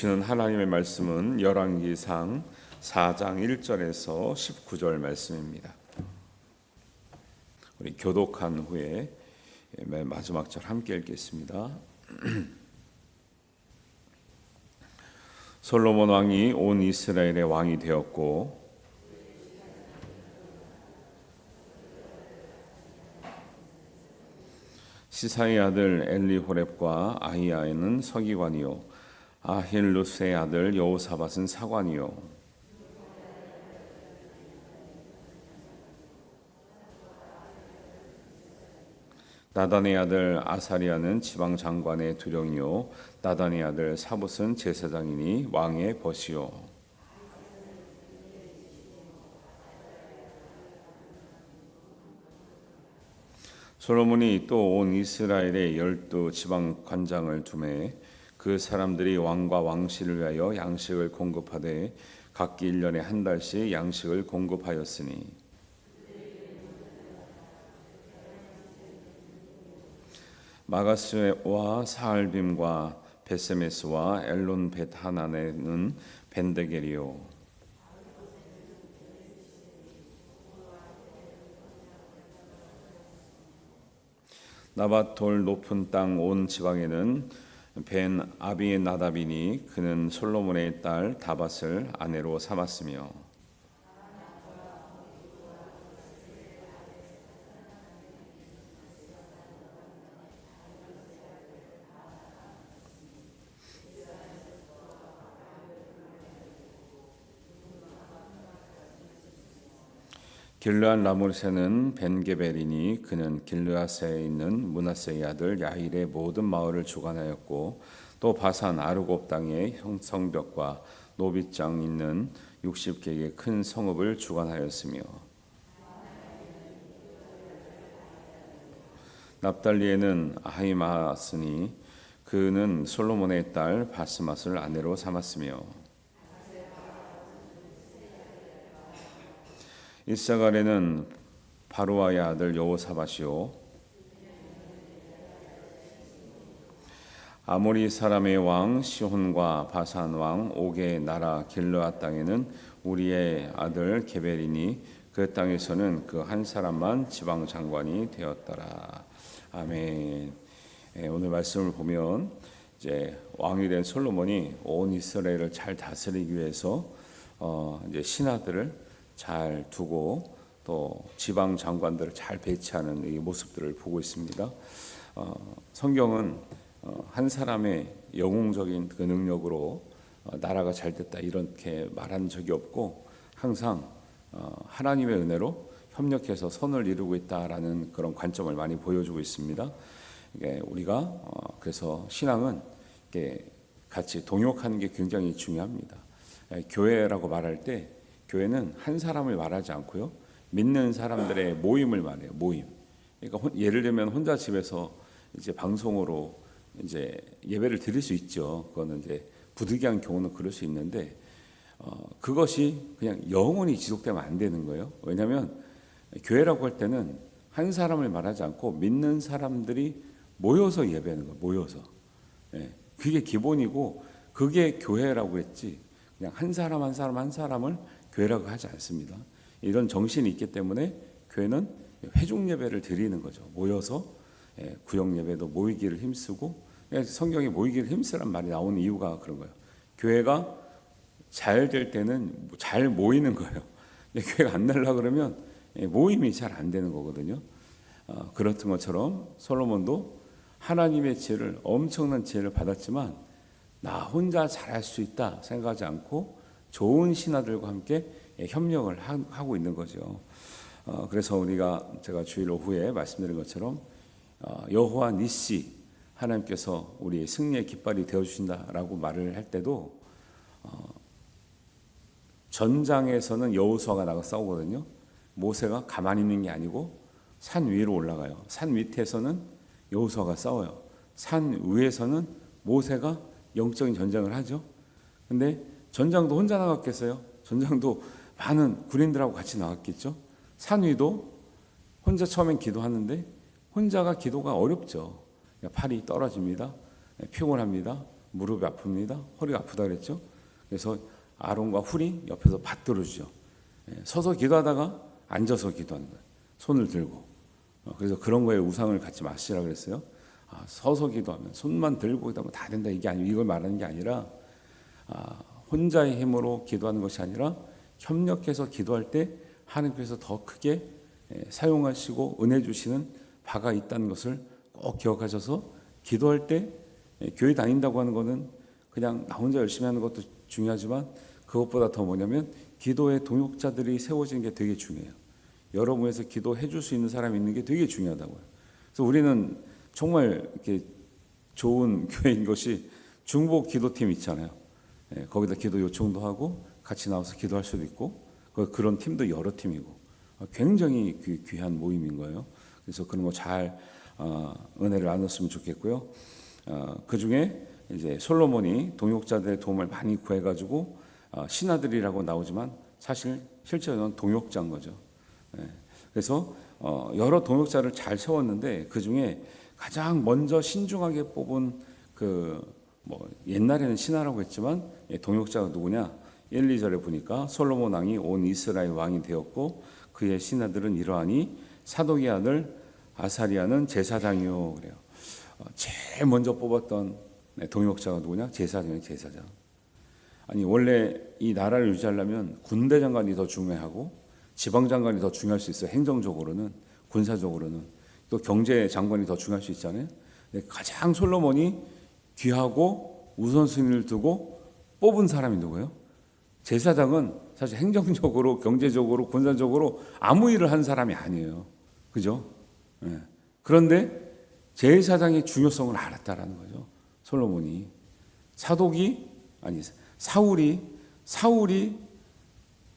주시는 하나님의 말씀은 열왕기상 4장 1절에서 19절 말씀입니다. 우리 교독한 후에 맨 마지막 절 함께 읽겠습니다. 솔로몬 왕이 온 이스라엘의 왕이 되었고 시사의 아들 엘리호렙과 아히야에는 서기관이요 아힐루스의 아들 여호사밧은 사관이요. 나단의 아들 아사리아는 지방 장관의 두령이요. 나단의 아들 사붓은 제사장이니 왕의 벗이요. 솔로몬이 또 온 이스라엘의 열두 지방 관장을 두매 그 사람들이 왕과 왕실을 위하여 양식을 공급하되 각기 일년에 한 달씩 양식을 공급하였으니. 마가스와 사알빔과 베세메스와 엘론 벳하나네는 벤데겔이요. 나밧돌 높은 땅 온 지방에는 벤 아비의 나답이니 그는 솔로몬의 딸 다밧을 아내로 삼았으며 길르한 라모세는 벤게벨이니 그는 길르아스에 있는 문하세의 아들 야일의 모든 마을을 주관하였고 또 바산 아르곱 땅의 성벽과 노빗장 있는 60개의 큰 성읍을 주관하였으며 납달리에는 아히마스니 그는 솔로몬의 딸 바스맛을 아내로 삼았으며 이사갈에는 바로아의 아들 여호사밧이요 아모리 사람의 왕 시혼과 바산 왕 옥의 나라 길르앗 땅에는 우리의 아들 게벨이니 그 땅에서는 그 한 사람만 지방 장관이 되었더라. 아멘. 예, 오늘 말씀을 보면 이제 왕이 된 솔로몬이 온 이스라엘을 잘 다스리기 위해서 어, 이제 신하들을 잘 두고 또 지방 장관들을 잘 배치하는 이 모습들을 보고 있습니다. 어, 성경은 어, 한 사람의 영웅적인 그 능력으로 어, 나라가 잘 됐다 이렇게 말한 적이 없고 항상 어, 하나님의 은혜로 협력해서 선을 이루고 있다라는 그런 관점을 많이 보여주고 있습니다. 이게 우리가 어, 그래서 신앙은 이게 같이 동역하는 게 굉장히 중요합니다. 예, 교회라고 말할 때 교회는 한 사람을 말하지 않고요 믿는 사람들의 모임을 말해요. 모임. 그러니까 혼- 예를 들면 혼자 집에서 이제 방송으로 이제 예배를 드릴 수 있죠. 그거는 이제 부득이한 경우는 그럴 수 있는데 어, 그것이 그냥 영원히 지속되면 안 되는 거예요. 왜냐하면 교회라고 할 때는 한 사람을 말하지 않고 믿는 사람들이 모여서 예배하는 거예요. 모여서. 예, 그게 기본이고 그게 교회라고 했지 그냥 한 사람 한 사람 한 사람을 교회라고 하지 않습니다. 이런 정신이 있기 때문에 교회는 회중 예배를 드리는 거죠. 모여서 예, 구역 예배도 모이기를 힘쓰고 예, 성경에 모이기를 힘쓰란 말이 나오는 이유가 그런 거예요. 교회가 잘 될 때는 잘 모이는 거예요. 교회가 안 날라 그러면 예, 모임이 잘 안 되는 거거든요. 어, 그렇던 것처럼 솔로몬도 하나님의 지혜를 엄청난 지혜를 받았지만 나 혼자 잘할 수 있다 생각하지 않고 좋은 신하들과 함께 예, 협력을 하- 하고 있는 거죠. 어, 그래서 우리가 제가 주일 오후에 말씀드린 것처럼 어, 여호와 니시 하나님께서 우리의 승리의 깃발이 되어 주신다라고 말을 할 때도 어, 전장에서는 여호수아가 나가 싸우거든요. 모세가 가만히 있는 게 아니고 산 위로 올라가요. 산 밑에서는 여호수아가 싸워요. 산 위에서는 모세가 영적인 전쟁을 하죠. 근데 전장도 혼자 나갔겠어요? 전장도 많은 군인들하고 같이 나갔겠죠. 산 위도 혼자 처음엔 기도하는데 혼자가 기도가 어렵죠. 그러니까 팔이 떨어집니다. 피곤합니다. 무릎이 아픕니다. 허리가 아프다 그랬죠. 그래서 아론과 훌이 옆에서 받들어 주죠. 예, 서서 기도하다가 앉아서 기도하는. 손을 들고. 어, 그래서 그런 거에 우상을 갖지 마시라 그랬어요. 아, 서서 기도하면 손만 들고 기도하면 다 된다 이게 아니고 이걸 말하는 게 아니라 아, 혼자의 힘으로 기도하는 것이 아니라 협력해서 기도할 때 하나님께서 더 크게 예, 사용하시고 은혜 주시는 바가 있다는 것을 꼭 기억하셔서 기도할 때 예, 교회 다닌다고 하는 것은 그냥 나 혼자 열심히 하는 것도 중요하지만 그것보다 더 뭐냐면 기도의 동역자들이 세워지는 게 되게 중요해요. 여러 분에서 기도해 줄 수 있는 사람이 있는 게 되게 중요하다고요. 그래서 우리는 정말 이렇게 좋은 교회인 것이 중복 기도팀 있잖아요. 예, 거기다 기도 요청도 하고 같이 나와서 기도할 수도 있고 그- 그런 팀도 여러 팀이고 어, 굉장히 귀, 귀한 모임인 거예요. 그래서 그런 거잘 어, 은혜를 나눴으면 좋겠고요. 어, 그 중에 이제 솔로몬이 동역자들의 도움을 많이 구해가지고 어, 신하들이라고 나오지만 사실 실제로는 동역자인 거죠. 예, 그래서 어, 여러 동역자를 잘 세웠는데 그 중에 가장 먼저 신중하게 뽑은 그 뭐 옛날에는 신하라고 했지만 예, 동역자가 누구냐? 1, 2절에 보니까 솔로몬 왕이 온 이스라엘 왕이 되었고 그의 신하들은 이러하니 사독의 아들 아사리아는 제사장이요 그래요. 어, 제일 먼저 뽑았던 네, 동역자가 누구냐? 제사장이 제사장. 아니 원래 이 나라를 유지하려면 군대 장관이 더 중요하고 지방 장관이 더 중요할 수 있어요. 행정적으로는 군사적으로는 또 경제 장관이 더 중요할 수 있잖아요. 근데 가장 솔로몬이 귀하고 우선순위를 두고 뽑은 사람이 누구예요? 제사장은 사실 행정적으로, 경제적으로, 군사적으로 아무 일을 한 사람이 아니에요. 그죠? 예. 그런데 제사장의 중요성을 알았다라는 거죠. 솔로몬이 사독이 아니 사울이 사울이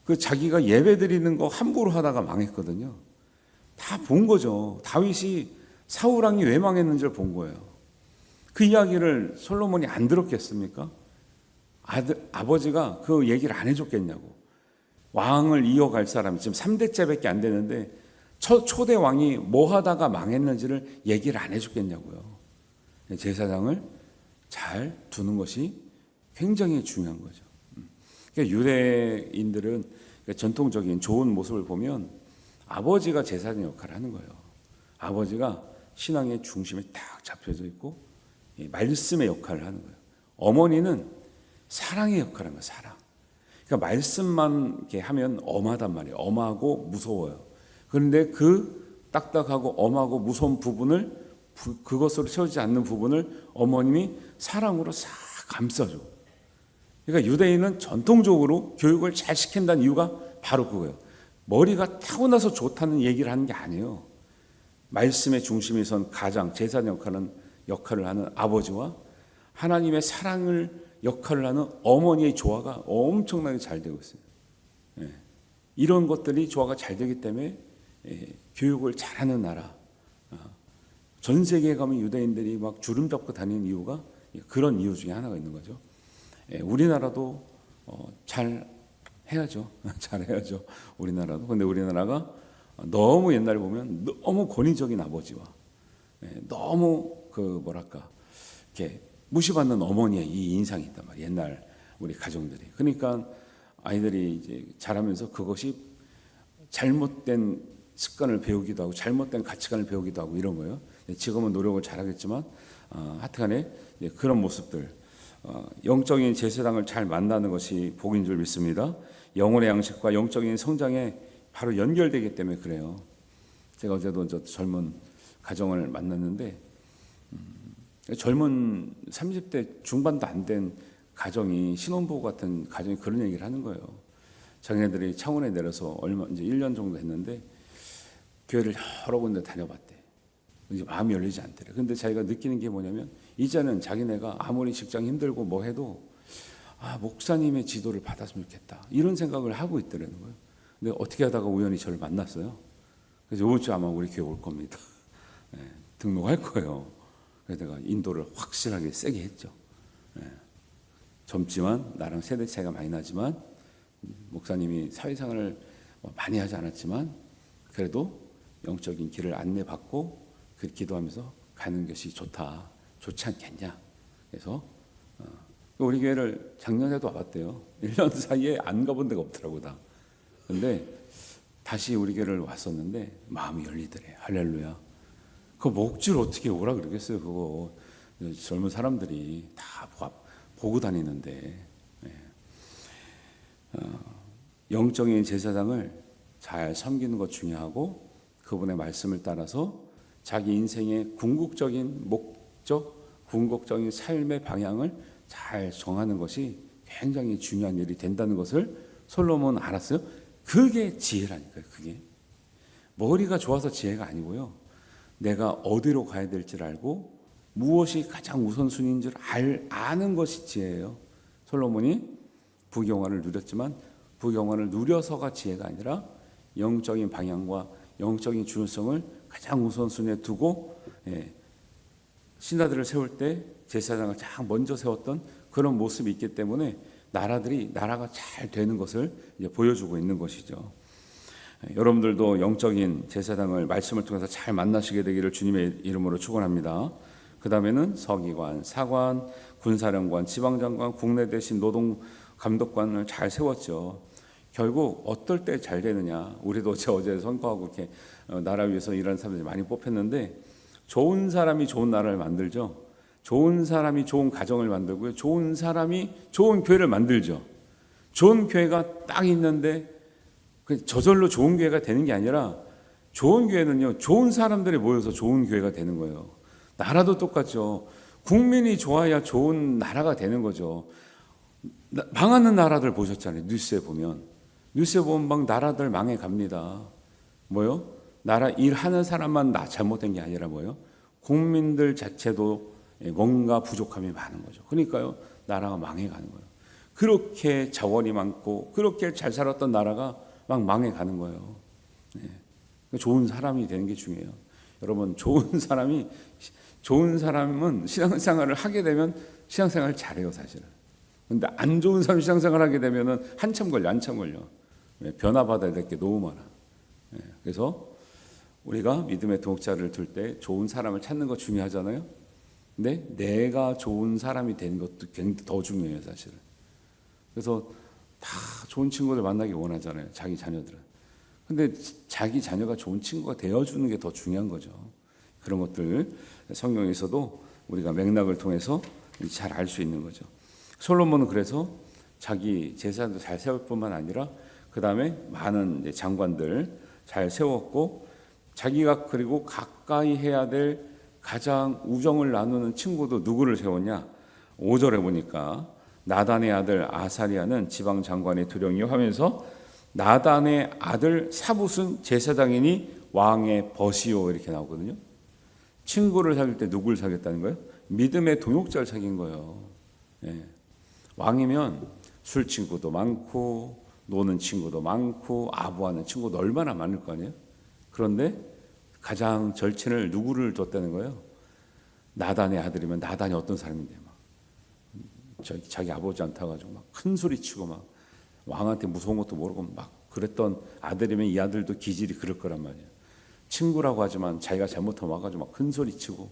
그 자기가 예배 드리는 거 함부로 하다가 망했거든요. 다 본 거죠. 다윗이 사울 왕이 왜 망했는지를 본 거예요. 그 이야기를 솔로몬이 안 들었겠습니까? 아들, 아버지가 그 얘기를 안 해줬겠냐고. 왕을 이어갈 사람이 지금 3대째밖에 안 되는데 첫 초대 왕이 뭐 하다가 망했는지를 얘기를 안 해줬겠냐고요. 제사장을 잘 두는 것이 굉장히 중요한 거죠. 음. 그러니까 유대인들은 그러니까 전통적인 좋은 모습을 보면 아버지가 제사장 역할을 하는 거예요. 아버지가 신앙의 중심에 딱 잡혀져 있고 이 말씀의 역할을 하는 거예요. 어머니는 사랑의 역할을 하는 거예요. 사랑. 그러니까 말씀만 이렇게 하면 엄하단 말이에요. 엄하고 무서워요. 그런데 그 딱딱하고 엄하고 무서운 부분을 부- 그것으로 채우지 않는 부분을 어머님이 사랑으로 싹 감싸줘. 그러니까 유대인은 전통적으로 교육을 잘 시킨다는 이유가 바로 그거예요. 머리가 타고나서 좋다는 얘기를 하는 게 아니에요. 말씀의 중심에 선 가장 제사장 역할은 역할을 하는 아버지와 하나님의 사랑을 역할을 하는 어머니의 조화가 엄청나게 잘 되고 있어요. 예. 이런 것들이 조화가 잘 되기 때문에 예, 교육을 잘하는 나라. 아, 전 세계에 가면 유대인들이 막 주름 잡고 다니는 이유가 그런 이유 중에 하나가 있는 거죠. 예, 우리나라도 어, 잘 해야죠. 잘 해야죠. 우리나라도. 근데 우리나라가 너무 옛날에 보면 너무 권위적인 아버지와 예, 너무 그 뭐랄까 이렇게 무시받는 어머니의 이 인상이 있단 말이에요. 옛날 우리 가정들이. 그러니까 아이들이 이제 자라면서 그것이 잘못된 습관을 배우기도 하고 잘못된 가치관을 배우기도 하고 이런 거예요. 예, 지금은 노력을 잘하겠지만 어, 하여튼간에 그런 모습들 어, 영적인 제사장을 잘 만나는 것이 복인 줄 믿습니다. 영혼의 양식과 영적인 성장에 바로 연결되기 때문에 그래요. 제가 어제도 저 젊은 가정을 만났는데 음, 젊은 30대 중반도 안 된 가정이 신혼부부 같은 가정이 그런 얘기를 하는 거예요. 자기네들이 창원에 내려서 얼마 이제 1년 정도 했는데 교회를 여러 군데 다녀봤대. 이제 마음이 열리지 않더래. 근데 자기가 느끼는 게 뭐냐면 이제는 자기네가 아무리 직장 힘들고 뭐 해도 아 목사님의 지도를 받았으면 좋겠다 이런 생각을 하고 있더라는 거예요. 근데 어떻게 하다가 우연히 저를 만났어요. 그래서 이번 주 아마 우리 교회 올 겁니다. 네, 등록할 거예요. 그래서 내가 인도를 확실하게 세게 했죠. 네, 젊지만 나랑 세대 차이가 많이 나지만 목사님이 사회생활을 뭐 많이 하지 않았지만 그래도 영적인 길을 안내받고 그 기도하면서 가는 것이 좋다, 좋지 않겠냐. 그래서 어, 우리 교회를 작년에도 와봤대요. 1년 사이에 안 가본 데가 없더라고 다. 근데 다시 우리 교회를 왔었는데 마음이 열리더래. 할렐루야. 그 목줄 어떻게 오라 그러겠어요. 그거 젊은 사람들이 다 보- 보고 다니는데 예. 어, 영적인 제사장을 잘 섬기는 것 중요하고 그분의 말씀을 따라서 자기 인생의 궁극적인 목적, 궁극적인 삶의 방향을 잘 정하는 것이 굉장히 중요한 일이 된다는 것을 솔로몬 알았어요. 그게 지혜라니까요. 그게 머리가 좋아서 지혜가 아니고요. 내가 어디로 가야 될지를 알고 무엇이 가장 우선순위인 줄 알, 아는 것이 지혜예요. 솔로몬이 부경화를 누렸지만 부경화를 누려서가 지혜가 아니라 영적인 방향과 영적인 중요성을 가장 우선순위에 두고 예, 신하들을 세울 때 제사장을 쫙 먼저 세웠던 그런 모습이 있기 때문에 나라들이 나라가 잘 되는 것을 보여주고 있는 것이죠. 예, 여러분들도 영적인 제사장을 말씀을 통해서 잘 만나시게 되기를 주님의 이름으로 축원합니다. 그 다음에는 서기관, 사관, 군사령관, 지방장관, 국내 대신 노동 감독관을 잘 세웠죠. 결국 어떨 때 잘 되느냐? 우리도 어제 어제 선거하고 이렇게 어, 나라 위해서 일하는 사람들이 많이 뽑혔는데 좋은 사람이 좋은 나라를 만들죠. 좋은 사람이 좋은 가정을 만들고요. 좋은 사람이 좋은 교회를 만들죠. 좋은 교회가 딱 있는데 그 저절로 좋은 교회가 되는 게 아니라 좋은 교회는요. 좋은 사람들이 모여서 좋은 교회가 되는 거예요. 나라도 똑같죠. 국민이 좋아야 좋은 나라가 되는 거죠. 나- 망하는 나라들 보셨잖아요. 뉴스에 보면 뉴스에 보면 막 나라들 망해 갑니다. 뭐요? 나라 일하는 사람만 나 잘못된 게 아니라 뭐요? 국민들 자체도 예, 뭔가 부족함이 많은 거죠. 그러니까요, 나라가 망해 가는 거예요. 그렇게 자원이 많고 그렇게 잘 살았던 나라가 막 망해 가는 거예요. 예. 좋은 사람이 되는 게 중요해요. 여러분, 좋은 사람이 좋은 사람은 신앙생활을 하게 되면 신앙생활을 잘해요, 사실은. 근데 안 좋은 사람 신앙생활 하게 되면은 한참 걸려, 한참 걸려. 왜? 변화받아야 될 게 너무 많아. 예, 그래서 우리가 믿음의 동역자를 둘 때 좋은 사람을 찾는 거 중요하잖아요. 근데 내가 좋은 사람이 되는 것도 굉장히 더 중요해요, 사실은. 그래서 다 좋은 친구들 만나기 원하잖아요, 자기 자녀들은. 근데 자기 자녀가 좋은 친구가 되어주는 게 더 중요한 거죠. 그런 것들 성경에서도 우리가 맥락을 통해서 잘 알 수 있는 거죠. 솔로몬은 그래서 자기 제사도 잘 세울 뿐만 아니라 그 다음에 많은 장관들 잘 세웠고 자기가 그리고 가까이 해야 될 가장 우정을 나누는 친구도 누구를 세웠냐? 5절에 보니까 나단의 아들 아사리아는 지방 장관의 두령이요 하면서 나단의 아들 사붓은 제사장이니 왕의 벗이요 이렇게 나오거든요. 친구를 사귈 때 누구를 사귀었다는 거예요? 믿음의 동역자를 사귄 거예요. 예. 왕이면 술 친구도 많고 노는 친구도 많고 아부하는 친구도 얼마나 많을 거 아니에요? 그런데 가장 절친을 누구를 뒀다는 거예요? 나단의 아들이면 나단이 어떤 사람인데 막 자기, 자기 아버지한테 가지고 막 큰 소리 치고 막 왕한테 무서운 것도 모르고 막 그랬던 아들이면 이 아들도 기질이 그럴 거란 말이에요. 친구라고 하지만 자기가 잘못하면 와가지고 막 큰 소리 치고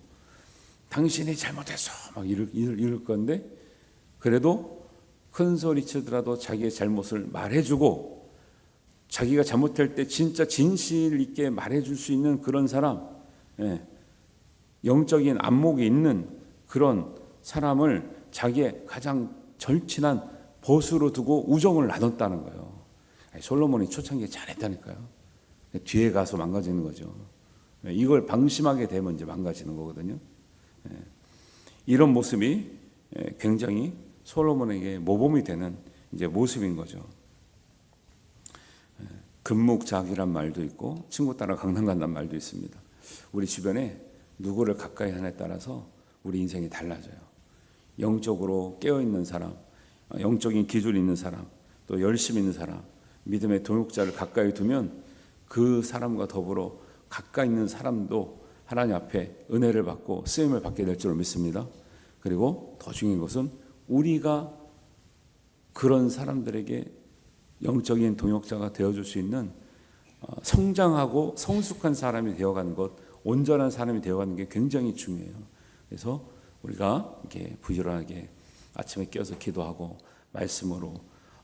당신이 잘못했어 막 이럴, 이럴, 이럴 건데 그래도 큰 소리 치더라도 자기의 잘못을 말해주고 자기가 잘못할 때 진짜 진실 있게 말해줄 수 있는 그런 사람, 예, 영적인 안목이 있는 그런 사람을 자기의 가장 절친한 보수로 두고 우정을 나눴다는 거예요. 솔로몬이 초창기에 잘했다니까요. 뒤에 가서 망가지는 거죠. 예, 이걸 방심하게 되면 이제 망가지는 거거든요. 예, 이런 모습이 예, 굉장히 솔로몬에게 모범이 되는 이제 모습인 거죠. 금묵작이란 말도 있고 친구 따라 강남 간다는 말도 있습니다. 우리 주변에 누구를 가까이 하냐에 따라서 우리 인생이 달라져요. 영적으로 깨어 있는 사람, 영적인 기술 있는 사람, 또 열심 있는 사람, 믿음의 동역자를 가까이 두면 그 사람과 더불어 가까이 있는 사람도 하나님 앞에 은혜를 받고 쓰임을 받게 될줄 믿습니다. 그리고 더 중요한 것은 우리가 그런 사람들에게 영적인 동역자가 되어줄 수 있는 어, 성장하고 성숙한 사람이 되어가는 것, 온전한 사람이 되어가는 게 굉장히 중요해요. 그래서 우리가 이렇게 부지런하게 아침에 깨어서 기도하고 말씀으로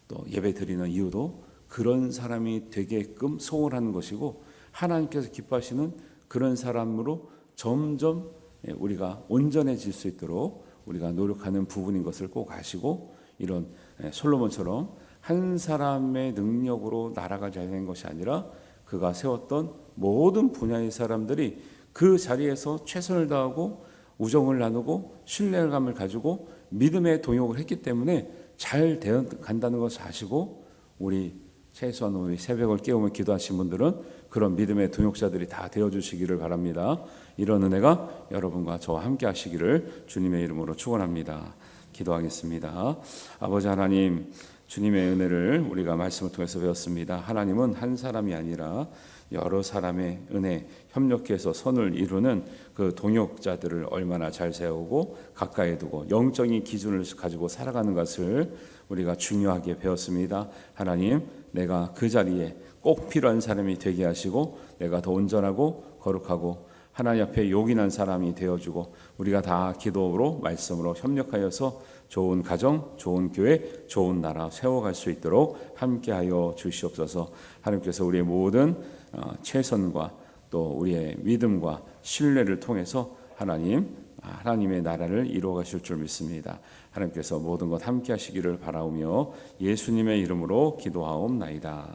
또 예배 드리는 이유도 그런 사람이 되게끔 소원하는 것이고 하나님께서 기뻐하시는 그런 사람으로 점점 예, 우리가 온전해질 수 있도록 우리가 노력하는 부분인 것을 꼭 아시고 이런 예, 솔로몬처럼 한 사람의 능력으로 나라가 잘된 것이 아니라 그가 세웠던 모든 분야의 사람들이 그 자리에서 최선을 다하고 우정을 나누고 신뢰감을 가지고 믿음의 동역을 했기 때문에 잘 되어 간다는 것을 아시고 우리 최소한 우리 새벽을 깨우며 기도하신 분들은 그런 믿음의 동역자들이 다 되어 주시기를 바랍니다. 이런 은혜가 여러분과 저와 함께 하시기를 주님의 이름으로 축원합니다. 기도하겠습니다. 아버지 하나님 주님의 은혜를 우리가 말씀을 통해서 배웠습니다. 하나님은 한 사람이 아니라 여러 사람의 은혜 협력해서 선을 이루는 그 동역자들을 얼마나 잘 세우고 가까이 두고 영적인 기준을 가지고 살아가는 것을 우리가 중요하게 배웠습니다. 하나님, 내가 그 자리에 꼭 필요한 사람이 되게 하시고 내가 더 온전하고 거룩하고 하나님 앞에 용인한 사람이 되어주고 우리가 다 기도로 말씀으로 협력하여서 좋은 가정, 좋은 교회, 좋은 나라 세워갈 수 있도록 함께하여 주시옵소서. 하나님께서 우리의 모든 어, 최선과 또 우리의 믿음과 신뢰를 통해서 하나님 하나님의 나라를 이루어 가실 줄 믿습니다. 하나님께서 모든 것 함께 하시기를 바라오며 예수님의 이름으로 기도하옵나이다.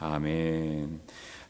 아멘.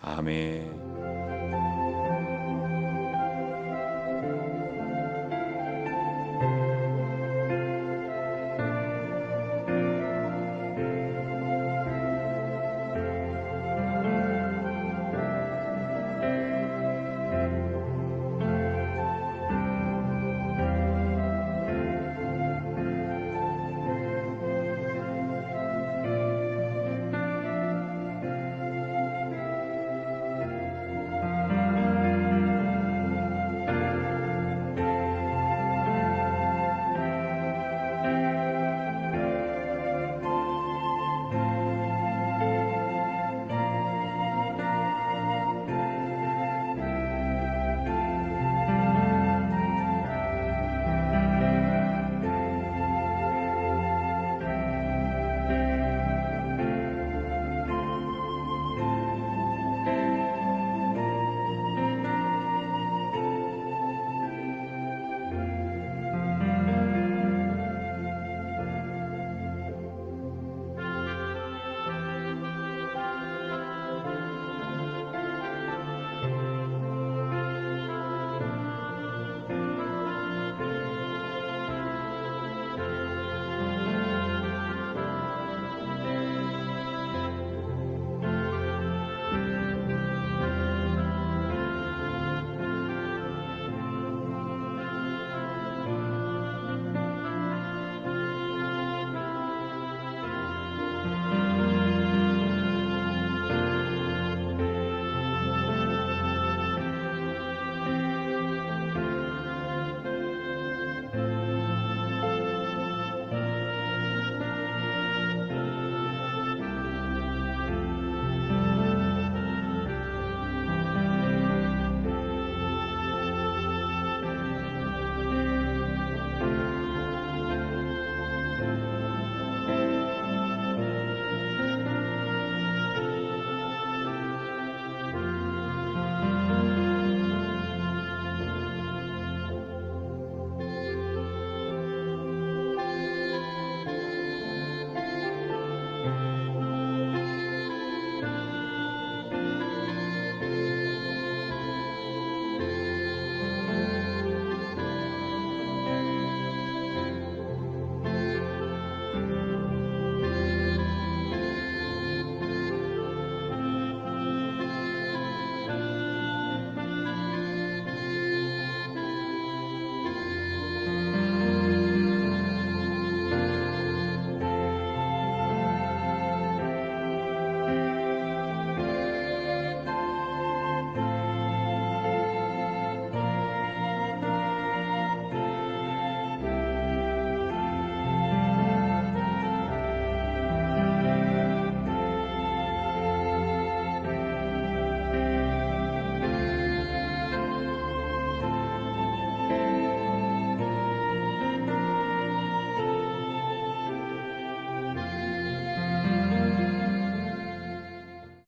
아멘.